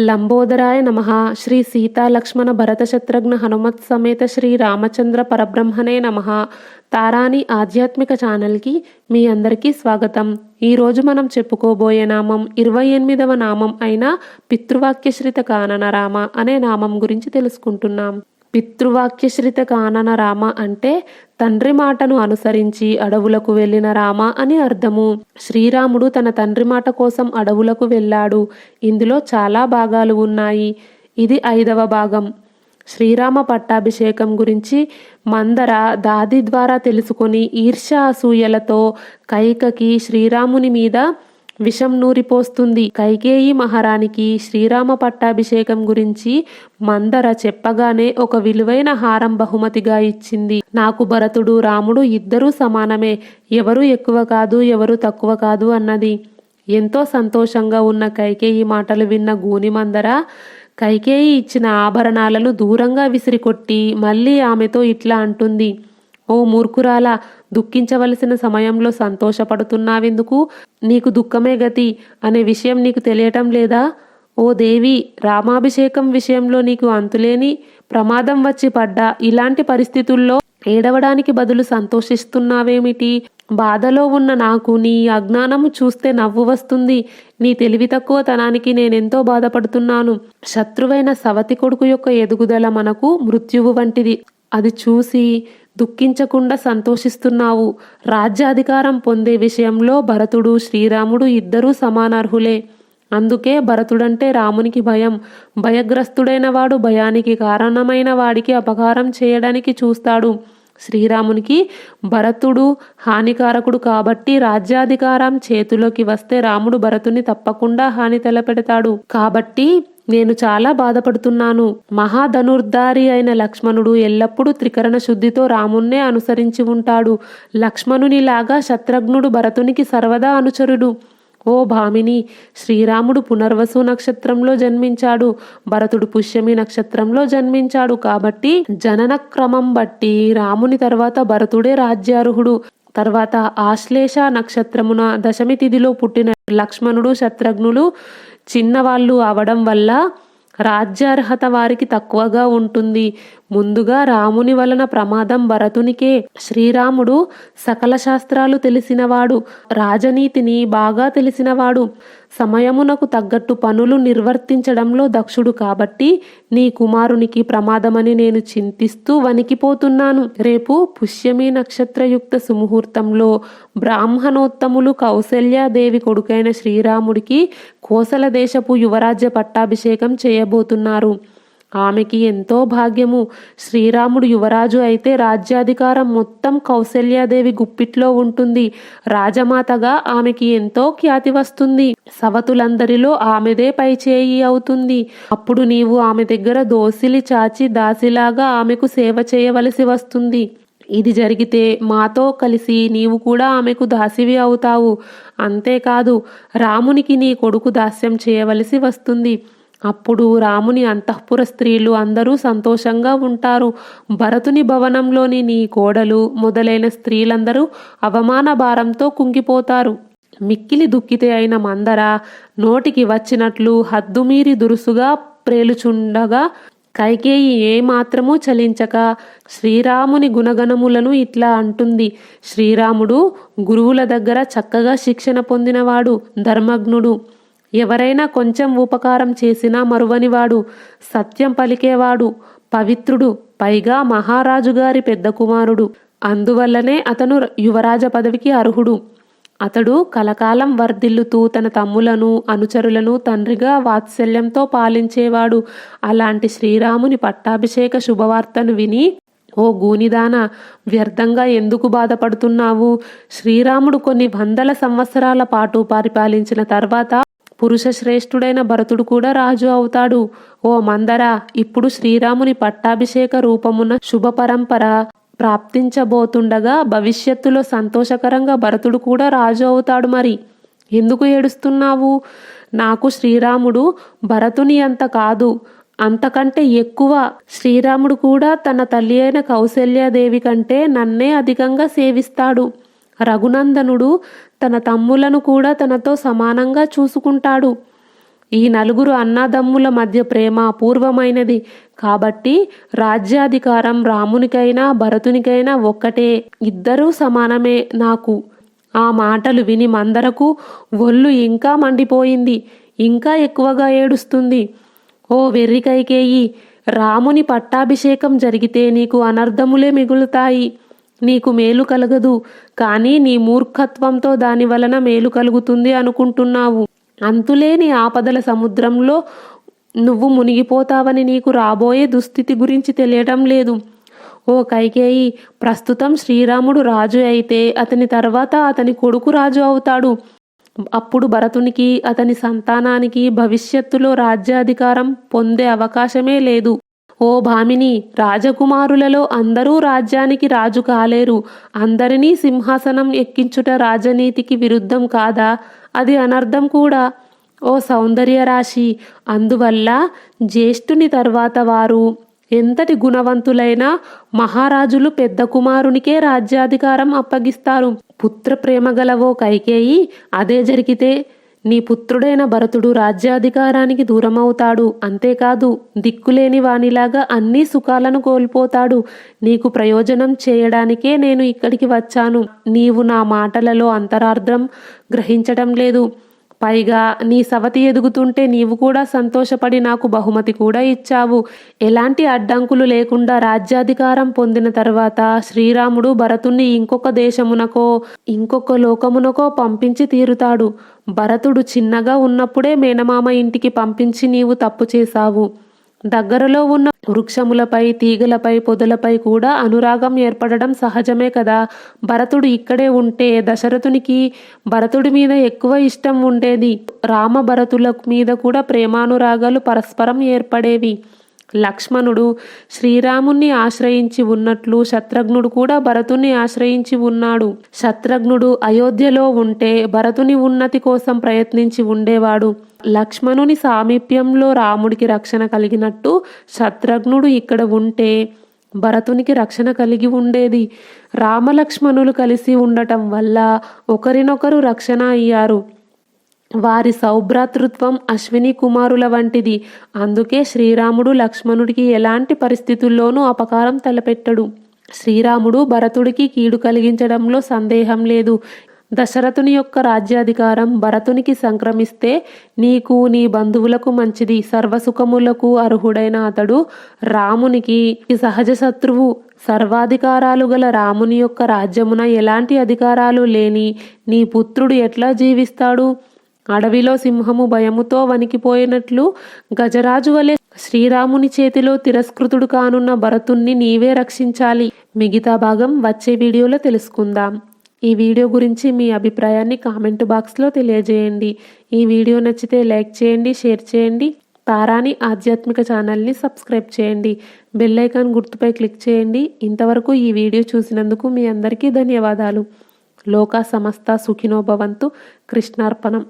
లంబోదరాయ నమ. శ్రీ సీతాలక్ష్మణ భరత శత్రుఘ్న హనుమత్ సమేత శ్రీ రామచంద్ర పరబ్రహ్మణే నమ. తారాని ఆధ్యాత్మిక ఛానల్కి మీ అందరికీ స్వాగతం. ఈరోజు మనం చెప్పుకోబోయే నామం ఇరవై ఎనిమిదవ నామం అయిన పితృవాక్యశ్రిత కానన రామ అనే నామం గురించి తెలుసుకుంటున్నాం. పితృవాక్యశ్రిత కానన రామ అంటే తండ్రి మాటను అనుసరించి అడవులకు వెళ్ళిన రామ అని అర్థము. శ్రీరాముడు తన తండ్రి మాట కోసం అడవులకు వెళ్ళాడు. ఇందులో చాలా భాగాలు ఉన్నాయి. ఇది ఐదవ భాగం. శ్రీరామ పట్టాభిషేకం గురించి మందర దాది ద్వారా తెలుసుకొని ఈర్ష్య అసూయలతో కైకకి శ్రీరాముని మీద విషం నూరిపోస్తుంది. కైకేయి మహారానికి శ్రీరామ పట్టాభిషేకం గురించి మందర చెప్పగానే ఒక విలువైన హారం బహుమతిగా ఇచ్చింది. నాకు భరతుడు రాముడు ఇద్దరూ సమానమే. ఎవరు ఎక్కువ కాదు ఎవరు తక్కువ కాదు అన్నది. ఎంతో సంతోషంగా ఉన్న కైకేయి మాటలు విన్న గూని మందర కైకేయి ఇచ్చిన ఆభరణాలను దూరంగా విసిరికొట్టి మళ్ళీ ఆమెతో ఇట్లా అంటుంది. ఓ మూర్ఖురాలా దుఃఖించవలసిన సమయంలో సంతోషపడుతున్నావెందుకు? నీకు దుఃఖమే గతి అనే విషయం నీకు తెలియటం లేదా? ఓ దేవి రామాభిషేకం విషయంలో నీకు అంతులేని ప్రమాదం వచ్చి పడ్డా? ఇలాంటి పరిస్థితుల్లో ఏడవడానికి బదులు సంతోషిస్తున్నావేమిటి? బాధలో ఉన్న నాకు నీ అజ్ఞానము చూస్తే నవ్వు వస్తుంది. నీ తెలివి తక్కువ తనానికి నేనెంతో బాధపడుతున్నాను. శత్రువైన సవతి కొడుకు యొక్క ఎదుగుదల మనకు మృత్యువు వంటిది. అది చూసి దుఃఖించకుండా సంతోషిస్తున్నావు. రాజ్యాధికారం పొందే విషయంలో భరతుడు శ్రీరాముడు ఇద్దరూ సమానార్హులే. అందుకే భరతుడంటే రామునికి భయం. భయగ్రస్తుడైన వాడు భయానికి కారణమైన వాడికి అపకారం చేయడానికి చూస్తాడు. శ్రీరామునికి భరతుడు హానికారకుడు కాబట్టి రాజ్యాధికారం చేతిలోకి వస్తే రాముడు భరతుని తప్పకుండా హాని తలపెడతాడు. కాబట్టి నేను చాలా బాధపడుతున్నాను. మహాధనుర్ధారి అయిన లక్ష్మణుడు ఎల్లప్పుడూ త్రికరణ శుద్ధితో రామున్నే అనుసరించి ఉంటాడు. లక్ష్మణునిలాగా శత్రుఘ్నుడు భరతునికి సర్వదా అనుచరుడు. ఓ భామిని శ్రీరాముడు పునర్వసు నక్షత్రంలో జన్మించాడు. భరతుడు పుష్యమి నక్షత్రంలో జన్మించాడు కాబట్టి జనన క్రమం బట్టి రాముని తర్వాత భరతుడే రాజ్యార్హుడు. తర్వాత ఆశ్లేష నక్షత్రమున దశమి తిథిలో పుట్టిన లక్ష్మణుడు శత్రుఘ్నులు చిన్నవాళ్ళు అవడం వల్ల రాజ్యార్హత వారికి తక్కువగా ఉంటుంది. ముందుగా రాముని వలన ప్రమాదం భరతునికే. శ్రీరాముడు సకల శాస్త్రాలు తెలిసినవాడు రాజనీతిని బాగా తెలిసినవాడు. సమయమునకు తగ్గట్టు పనులు నిర్వర్తించడంలో దక్షుడు కాబట్టి నీ కుమారునికి ప్రమాదమని నేను చింతిస్తూ వణికిపోతున్నాను. రేపు పుష్యమి నక్షత్రయుక్త సుముహూర్తంలో బ్రాహ్మణోత్తములు కౌసల్యాదేవి కొడుకైన శ్రీరాముడికి కోసల దేశపు యువరాజ్య పట్టాభిషేకం చేయబోతున్నారు. ఆమెకి ఎంతో భాగ్యము. శ్రీరాముడు యువరాజు అయితే రాజ్యాధికారం మొత్తం కౌశల్యాదేవి గుప్పిట్లో ఉంటుంది. రాజమాతగా ఆమెకి ఎంతో ఖ్యాతి వస్తుంది. సవతులందరిలో ఆమెదే పైచేయి అవుతుంది. అప్పుడు నీవు ఆమె దగ్గర దోసిలి చాచి దాసిలాగా ఆమెకు సేవ చేయవలసి వస్తుంది. ఇది జరిగితే మాతో కలిసి నీవు కూడా ఆమెకు దాసివి అవుతావు. అంతేకాదు రామునికి నీ కొడుకు దాస్యం చేయవలసి వస్తుంది. అప్పుడు రాముని అంతఃపుర స్త్రీలు అందరూ సంతోషంగా ఉంటారు. భరతుని భవనంలోని నీ కోడలు మొదలైన స్త్రీలందరూ అవమాన భారంతో కుంగిపోతారు. మిక్కిలి దుక్కితే అయిన మందర నోటికి వచ్చినట్లు హద్దుమీరి దురుసుగా ప్రేలుచుండగా కైకేయి ఏమాత్రమూ చలించక శ్రీరాముని గుణగణములను ఇట్లా అంటుంది. శ్రీరాముడు గురువుల దగ్గర చక్కగా శిక్షణ పొందినవాడు ధర్మజ్ఞుడు. ఎవరైనా కొంచెం ఉపకారం చేసినా మరువనివాడు సత్యం పలికేవాడు పవిత్రుడు పైగా మహారాజు గారి పెద్ద కుమారుడు. అందువల్లనే అతను యువరాజ పదవికి అర్హుడు. అతడు కలకాలం వర్ధిల్లుతూ తన తమ్ములను అనుచరులను తండ్రిగా వాత్సల్యంతో పాలించేవాడు. అలాంటి శ్రీరాముని పట్టాభిషేక శుభవార్తను విని ఓ గూనిదాన వ్యర్థంగా ఎందుకు బాధపడుతున్నావు? శ్రీరాముడు కొన్ని వందల సంవత్సరాల పాటు పరిపాలించిన తర్వాత పురుష శ్రేష్ఠుడైన భరతుడు కూడా రాజు అవుతాడు. ఓ మందర ఇప్పుడు శ్రీరాముని పట్టాభిషేక రూపమున శుభ పరంపర ప్రాప్తించబోతుండగా భవిష్యత్తులో సంతోషకరంగా భరతుడు కూడా రాజు అవుతాడు మరి. ఎందుకు ఏడుస్తున్నావు? నాకు శ్రీరాముడు భరతుని అంత కాదు. అంతకంటే ఎక్కువ శ్రీరాముడు కూడా తన తల్లి అయిన కౌశల్యాదేవి కంటే నన్నే అధికంగా సేవిస్తాడు. రఘునందనుడు తన తమ్ములను కూడా తనతో సమానంగా చూసుకుంటాడు. ఈ నలుగురు అన్నదమ్ముల మధ్య ప్రేమ అపూర్వమైనది. కాబట్టి రాజ్యాధికారం రామునికైనా భరతునికైనా ఒక్కటే. ఇద్దరూ సమానమే నాకు. ఆ మాటలు విని మందరకు ఒళ్ళు ఇంకా మండిపోయింది. ఇంకా ఎక్కువగా ఏడుస్తుంది. ఓ వెర్రికైకేయి రాముని పట్టాభిషేకం జరిగితే నీకు అనర్ధములే మిగులుతాయి. నీకు మేలు కలగదు కానీ నీ మూర్ఖత్వంతో దాని వలన మేలు కలుగుతుంది అనుకుంటున్నావు. అంతులేని ఆపదల సముద్రంలో నువ్వు మునిగిపోతావని నీకు రాబోయే దుస్థితి గురించి తెలియటం లేదు. ఓ కైకేయి ప్రస్తుతం శ్రీరాముడు రాజు అయితే అతని తర్వాత అతని కొడుకు రాజు అవుతాడు. అప్పుడు భరతునికి అతని సంతానానికి భవిష్యత్తులో రాజ్యాధికారం పొందే అవకాశమే లేదు. ఓ భామిని రాజకుమారులలో అందరూ రాజ్యానికి రాజు కాలేరు. అందరినీ సింహాసనం ఎక్కించుట రాజనీతికి విరుద్ధం కాదా? అది అనర్థం కూడా. ఓ సౌందర్య రాశి అందువల్ల జ్యేష్ఠుని తర్వాత వారు. ఎంతటి గుణవంతులైన మహారాజులు పెద్ద కుమారునికే రాజ్యాధికారం అప్పగిస్తారు. పుత్ర ప్రేమ గలవో కైకేయి అదే జరిగితే నీ పుత్రుడైన భరతుడు రాజ్యాధికారానికి దూరమవుతాడు. అంతేకాదు దిక్కులేని వానిలాగా అన్ని సుఖాలను కోల్పోతాడు. నీకు ప్రయోజనం చేయడానికే నేను ఇక్కడికి వచ్చాను. నీవు నా మాటలలో అంతరార్థం గ్రహించటం లేదు. పైగా నీ సవతి ఎదుగుతుంటే నీవు కూడా సంతోషపడి నాకు బహుమతి కూడా ఇచ్చావు. ఎలాంటి అడ్డంకులు లేకుండా రాజ్యాధికారం పొందిన తర్వాత శ్రీరాముడు భరతుణ్ణి ఇంకొక దేశమునకో ఇంకొక లోకమునకో పంపించి తీరుతాడు. భరతుడు చిన్నగా ఉన్నప్పుడే మేనమామ ఇంటికి పంపించి నీవు తప్పు చేశావు. దగ్గరలో ఉన్న వృక్షములపై తీగలపై పొదలపై కూడా అనురాగం ఏర్పడడం సహజమే కదా. భరతుడు ఇక్కడే ఉంటే దశరథునికి భరతుడి మీద ఎక్కువ ఇష్టం ఉండేది. రామ భరతుల మీద కూడా ప్రేమానురాగాలు పరస్పరం ఏర్పడేవి. లక్ష్మణుడు శ్రీరాముణ్ణి ఆశ్రయించి ఉన్నట్లు శత్రుఘ్నుడు కూడా భరతుణ్ణి ఆశ్రయించి ఉన్నాడు. శత్రుఘ్నుడు అయోధ్యలో ఉంటే భరతుని ఉన్నతి కోసం ప్రయత్నించి ఉండేవాడు. లక్ష్మణుని సామీప్యంలో రాముడికి రక్షణ కలిగినట్టు శత్రుఘ్నుడు ఇక్కడ ఉంటే భరతునికి రక్షణ కలిగి ఉండేది. రామలక్ష్మణులు కలిసి ఉండటం వల్ల ఒకరినొకరు రక్షణ అయ్యారు. వారి సౌభ్రాతృత్వం అశ్విని కుమారుల వంటిది. అందుకే శ్రీరాముడు లక్ష్మణుడికి ఎలాంటి పరిస్థితుల్లోనూ అపకారం తలపెట్టడు. శ్రీరాముడు భరతుడికి కీడు కలిగించడంలో సందేహం లేదు. దశరథుని యొక్క రాజ్యాధికారం భరతునికి సంక్రమిస్తే నీకు నీ బంధువులకు మంచిది. సర్వసుఖములకు అర్హుడైన అతడు రామునికి సహజ శత్రువు. సర్వాధికారాలు గల రాముని యొక్క రాజ్యమున ఎలాంటి అధికారాలు లేని నీ పుత్రుడు ఎట్లా జీవిస్తాడు? అడవిలో సింహము భయముతో వణికిపోయినట్లు గజరాజు వలె శ్రీరాముని చేతిలో తిరస్కృతుడు కానున్న భరతుణ్ణి నీవే రక్షించాలి. మిగతా భాగం వచ్చే వీడియోలో తెలుసుకుందాం. ఈ వీడియో గురించి మీ అభిప్రాయాన్ని కామెంట్ బాక్స్లో తెలియజేయండి. ఈ వీడియో నచ్చితే లైక్ చేయండి షేర్ చేయండి. తారాని ఆధ్యాత్మిక ఛానల్ని సబ్స్క్రైబ్ చేయండి. బెల్ ఐకాన్ గుర్తుపై క్లిక్ చేయండి. ఇంతవరకు ఈ వీడియో చూసినందుకు మీ అందరికీ ధన్యవాదాలు. లోకా సమస్త సుఖినోభవంతు కృష్ణార్పణం.